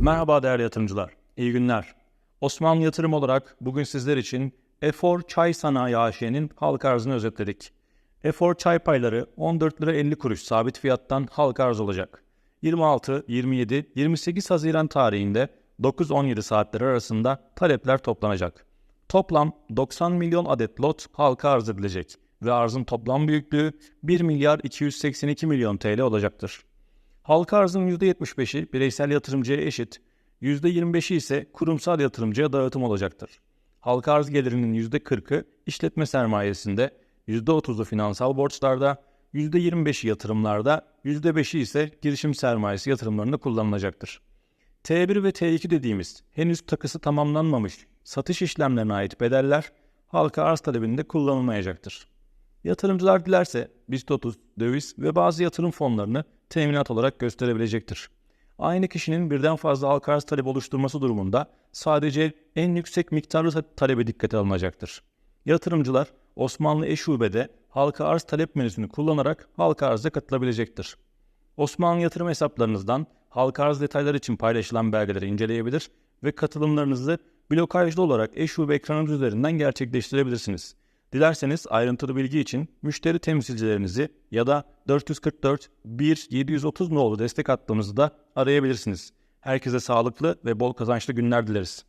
Merhaba değerli yatırımcılar, iyi günler. Osmanlı Yatırım olarak bugün sizler için Efor Çay Sanayi AŞ'nin halka arzını özetledik. Efor çay payları 14 lira 50 kuruş sabit fiyattan halka arz olacak. 26, 27, 28 Haziran tarihinde 9-17 saatleri arasında talepler toplanacak. Toplam 90 milyon adet lot halka arz edilecek ve arzın toplam büyüklüğü 1 milyar 282 milyon TL olacaktır. Halka arzın %75'i bireysel yatırımcıya eşit, %25'i ise kurumsal yatırımcıya dağıtım olacaktır. Halka arz gelirinin %40'ı işletme sermayesinde, %30'u finansal borçlarda, %25'i yatırımlarda, %5'i ise girişim sermayesi yatırımlarında kullanılacaktır. T1 ve T2 dediğimiz henüz takısı tamamlanmamış satış işlemlerine ait bedeller halka arz talebinde kullanılmayacaktır. Yatırımcılar dilerse BIST 30, döviz ve bazı yatırım fonlarını teminat olarak gösterebilecektir. Aynı kişinin birden fazla halka arz talebi oluşturması durumunda sadece en yüksek miktarlı ta- talebe dikkate alınacaktır. Yatırımcılar Osmanlı E-Şube'de halka arz talep menüsünü kullanarak halka arza katılabilecektir. Osmanlı yatırım hesaplarınızdan halka arz detayları için paylaşılan belgeleri inceleyebilir ve katılımlarınızı blokajlı olarak e-şube ekranınız üzerinden gerçekleştirebilirsiniz. Dilerseniz ayrıntılı bilgi için müşteri temsilcilerinizi ya da 444 1 730 nolu destek hattımızı da arayabilirsiniz. Herkese sağlıklı ve bol kazançlı günler dileriz.